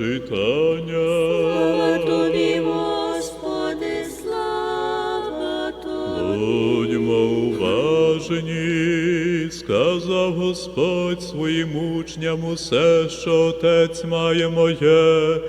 читання. Слава тобі, Господи, слава тобі. Будьмо уважні, сказав Господь своїм учням усе, що Отець має моє.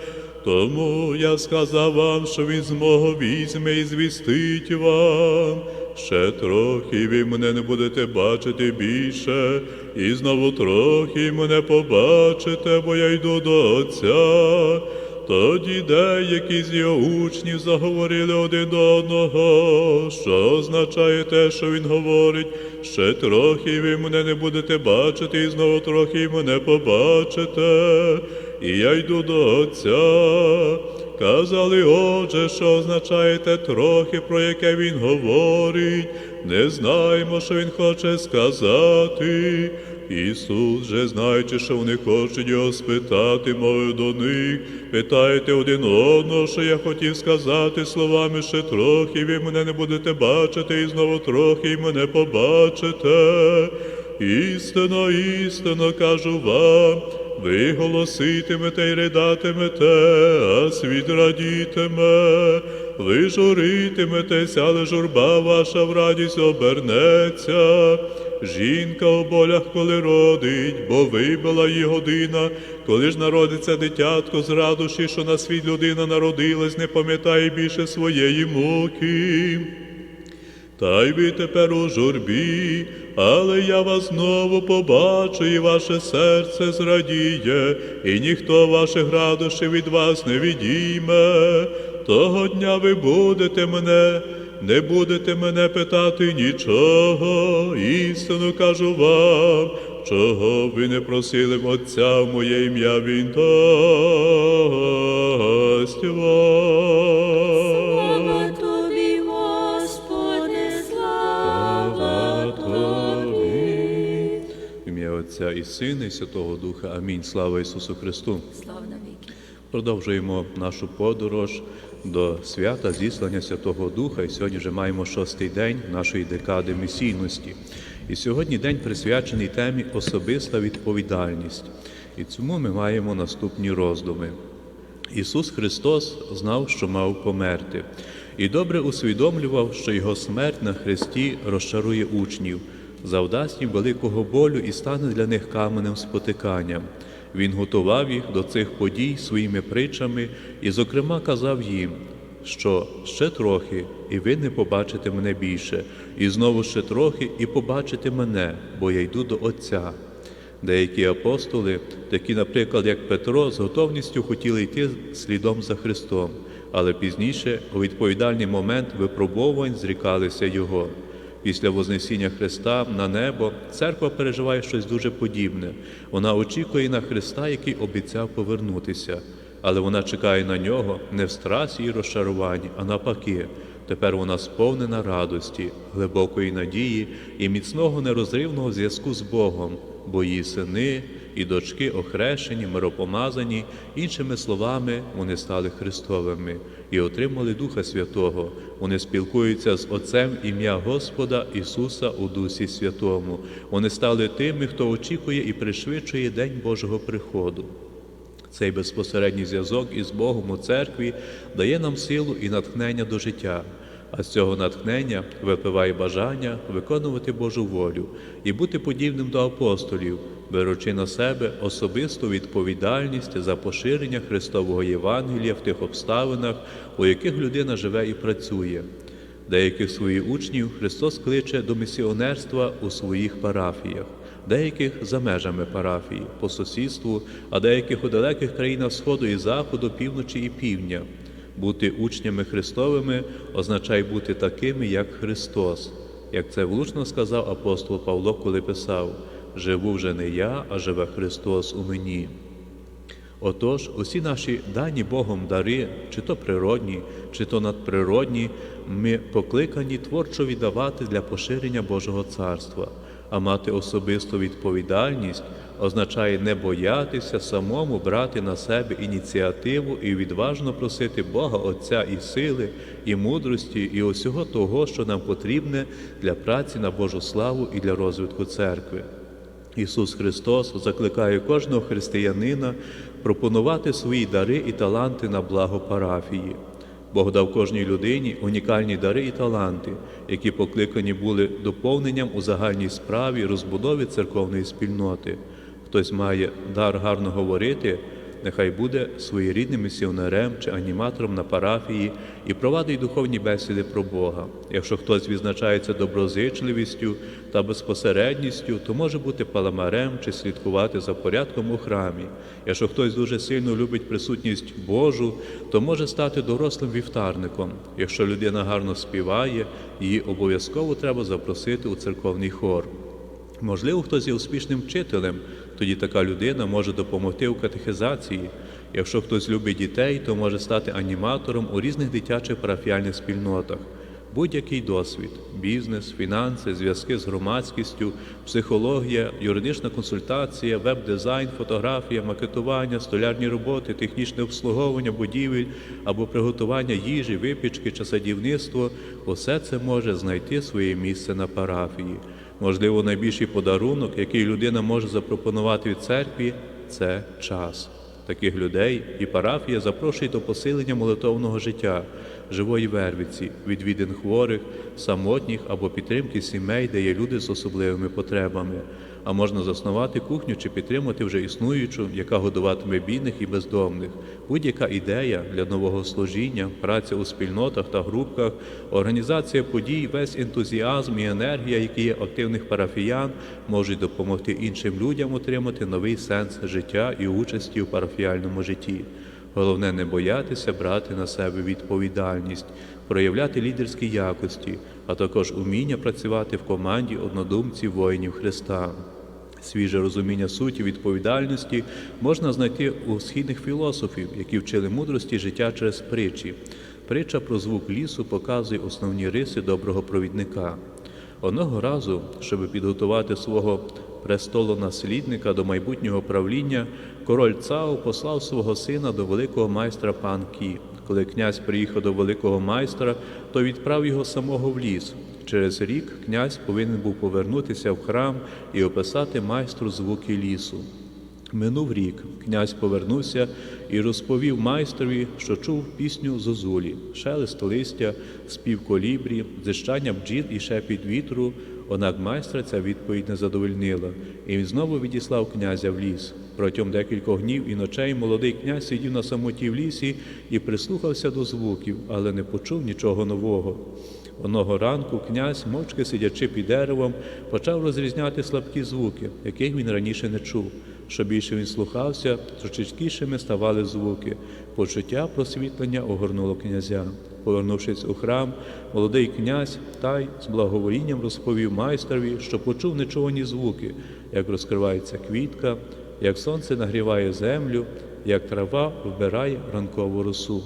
Тому я сказав вам, що він з мого візьме і звістить вам. Ще трохи ви мене не будете бачити більше, і знову трохи мене побачите, бо я йду до Отця. Тоді деякі з його учнів заговорили один до одного, що означає те, що він говорить, ще трохи ви мене не будете бачити, і знову трохи мене побачите, і я йду до Отця. Казали, отже, що означає те трохи, про яке він говорить, не знаємо, що він хоче сказати. Ісус же, знаючи, що вони хочуть його спитати, мовив до них, питайте один одного, що я хотів сказати словами ще трохи, ви мене не будете бачити, і знову трохи і мене побачите. Істинно, істинно кажу вам, ви голоситимете і ридатимете, а світ радітиме. Ви журитиметеся, але журба ваша в радість обернеться. Жінка у болях, коли родить, бо вибила її година, коли ж народиться дитятко з радощі, що на світ людина народилась, не пам'ятає більше своєї муки. Та й ви тепер у журбі, але я вас знову побачу, і ваше серце зрадіє, і ніхто ваших радощів від вас не відійме. Того дня ви будете мене, не будете мене питати нічого, істину кажу вам, чого ви не просили в Отця в моє ім'я, Він дасть вам. Отця і Сина, і Святого Духа. Амінь. Слава Ісусу Христу. Слава навіки. Продовжуємо нашу подорож до свята зіслання Святого Духа. І сьогодні вже маємо шостий день нашої декади місійності. І сьогодні день присвячений темі особиста відповідальність. І цьому ми маємо наступні роздуми. Ісус Христос знав, що мав померти, і добре усвідомлював, що Його смерть на Христі розчарує учнів, завдасть їм великого болю і стане для них каменем спотиканням. Він готував їх до цих подій своїми притчами і, зокрема, казав їм, що ще трохи, і ви не побачите мене більше, і знову ще трохи, і побачите мене, бо я йду до Отця. Деякі апостоли, такі, наприклад, як Петро, з готовністю хотіли йти слідом за Христом, але пізніше, у відповідальний момент випробовувань, зрікалися Його. Після Вознесіння Христа на небо церква переживає щось дуже подібне. Вона очікує на Христа, який обіцяв повернутися, але вона чекає на нього не в страсі і розчаруванні, а навпаки. Тепер вона сповнена радості, глибокої надії і міцного нерозривного зв'язку з Богом, бо її сини і дочки охрещені, миропомазані, іншими словами, вони стали Христовими і отримали Духа Святого. Вони спілкуються з Отцем ім'я Господа Ісуса у Дусі Святому. Вони стали тими, хто очікує і пришвидшує день Божого приходу. Цей безпосередній зв'язок із Богом у церкві дає нам силу і натхнення до життя, а з цього натхнення випиває бажання виконувати Божу волю і бути подібним до апостолів, беручи на себе особисту відповідальність за поширення Христового Євангелія в тих обставинах, у яких людина живе і працює. Деяких своїх учнів Христос кличе до місіонерства у своїх парафіях, деяких за межами парафії, по сусідству, а деяких у далеких країнах Сходу і Заходу, півночі і півдня. Бути учнями Христовими означає бути такими, як Христос, як це влучно сказав апостол Павло, коли писав: Живу вже не я, а живе Христос у мені. Отож, усі наші дані Богом дари, чи то природні, чи то надприродні, ми покликані творчо віддавати для поширення Божого царства, а мати особисту відповідальність означає не боятися самому брати на себе ініціативу і відважно просити Бога Отця і сили, і мудрості, і усього того, що нам потрібне для праці на Божу славу і для розвитку церкви. Ісус Христос закликає кожного християнина пропонувати свої дари і таланти на благо парафії. Бог дав кожній людині унікальні дари і таланти, які покликані були доповненням у загальній справі розбудові церковної спільноти. Хтось має дар гарно говорити, нехай буде своєрідним місіонерем чи аніматором на парафії і провадить духовні бесіди про Бога. Якщо хтось відзначається доброзичливістю та безпосередністю, то може бути паламарем чи слідкувати за порядком у храмі. Якщо хтось дуже сильно любить присутність Божу, то може стати дорослим вівтарником. Якщо людина гарно співає, її обов'язково треба запросити у церковний хор. Можливо, хтось є успішним вчителем, тоді така людина може допомогти у катехизації. Якщо хтось любить дітей, то може стати аніматором у різних дитячих парафіальних спільнотах. Будь-який досвід бізнес, фінанси, зв'язки з громадськістю, психологія, юридична консультація, веб-дизайн, фотографія, макетування, столярні роботи, технічне обслуговування будівель або приготування їжі, випічки чи садівництво усе це може знайти своє місце на парафії. Можливо, найбільший подарунок, який людина може запропонувати від церкві, це час. Таких людей і парафія запрошує до посилення молитовного життя, живої вервиці, відвідин хворих, самотніх або підтримки сімей, де є люди з особливими потребами. А можна заснувати кухню чи підтримати вже існуючу, яка годуватиме бідних і бездомних. Будь-яка ідея для нового служіння, праця у спільнотах та групках, організація подій, весь ентузіазм і енергія, які є активних парафіян, можуть допомогти іншим людям отримати новий сенс життя і участі у парафіальному житті. Головне не боятися брати на себе відповідальність, проявляти лідерські якості, а також уміння працювати в команді однодумців воїнів Христа. Свіже розуміння суті відповідальності можна знайти у східних філософів, які вчили мудрості життя через притчі. Притча про звук лісу показує основні риси доброго провідника. Одного разу, щоб підготувати свого престолонаслідника до майбутнього правління, король Цао послав свого сина до великого майстра пан Кі. Коли князь приїхав до великого майстра, то відправ його самого в ліс. Через рік князь повинен був повернутися в храм і описати майстру звуки лісу. Минув рік, князь повернувся і розповів майстрові, що чув пісню зозулі, шелест листя, спів колібрі, зищання бджіл і шепіт вітру. Однак майстра ця відповідь не задовольнила, і він знову відіслав князя в ліс. Протягом декількох днів і ночей молодий князь сидів на самоті в лісі і прислухався до звуків, але не почув нічого нового. Одного ранку князь, мовчки сидячи під деревом, почав розрізняти слабкі звуки, яких він раніше не чув. Що більше він слухався, то чіткішими ставали звуки. Почуття просвітлення огорнуло князя. Повернувшись у храм, молодий князь тай з благоволінням розповів майстрові, що почув нечувані звуки, як розкривається квітка, як сонце нагріває землю, як трава вбирає ранкову росу.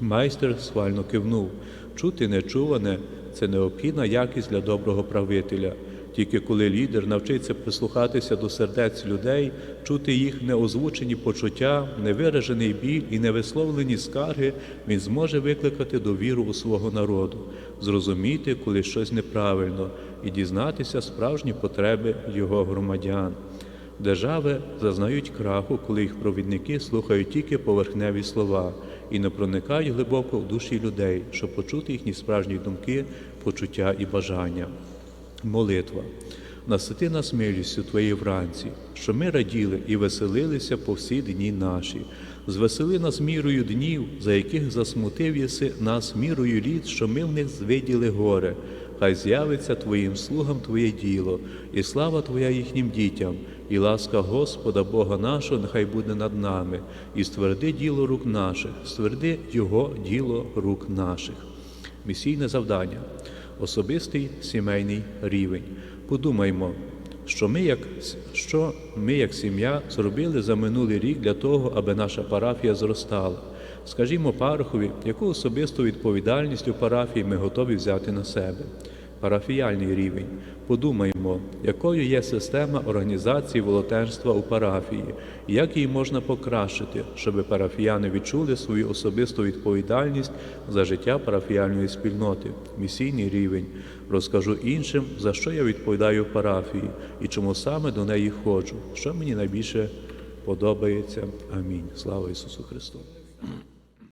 Майстер схвально кивнув. Чути нечуване це необхідна якість для доброго правителя. Тільки коли лідер навчиться прислухатися до сердець людей, чути їх неозвучені почуття, невиражений біль і невисловлені скарги, він зможе викликати довіру у свого народу, зрозуміти, коли щось неправильно, і дізнатися справжні потреби його громадян. Держави зазнають краху, коли їх провідники слухають тільки поверхневі слова і не проникають глибоко в душі людей, щоб почути їхні справжні думки, почуття і бажання. Молитва. Насити нас милістю Твоєї вранці, що ми раділи і веселилися по всі дні наші. Звесели нас мірою днів, за яких засмутив єси нас мірою літ, що ми в них звиділи горе. Хай з'явиться Твоїм слугам Твоє діло, і слава Твоя їхнім дітям, і ласка Господа Бога нашого нехай буде над нами, і стверди діло рук наших, стверди Його діло рук наших. Місійне завдання особистий сімейний рівень. Подумаймо, що ми, як, що ми, як сім'я, зробили за минулий рік для того, аби наша парафія зростала. Скажімо парохові, яку особисту відповідальність у парафії ми готові взяти на себе. Парафіяльний рівень. Подумаймо, якою є система організації волонтерства у парафії, і як її можна покращити, щоб парафіяни відчули свою особисту відповідальність за життя парафіяльної спільноти, місійний рівень. Розкажу іншим, за що я відповідаю парафії і чому саме до неї ходжу, що мені найбільше подобається. Амінь. Слава Ісусу Христу!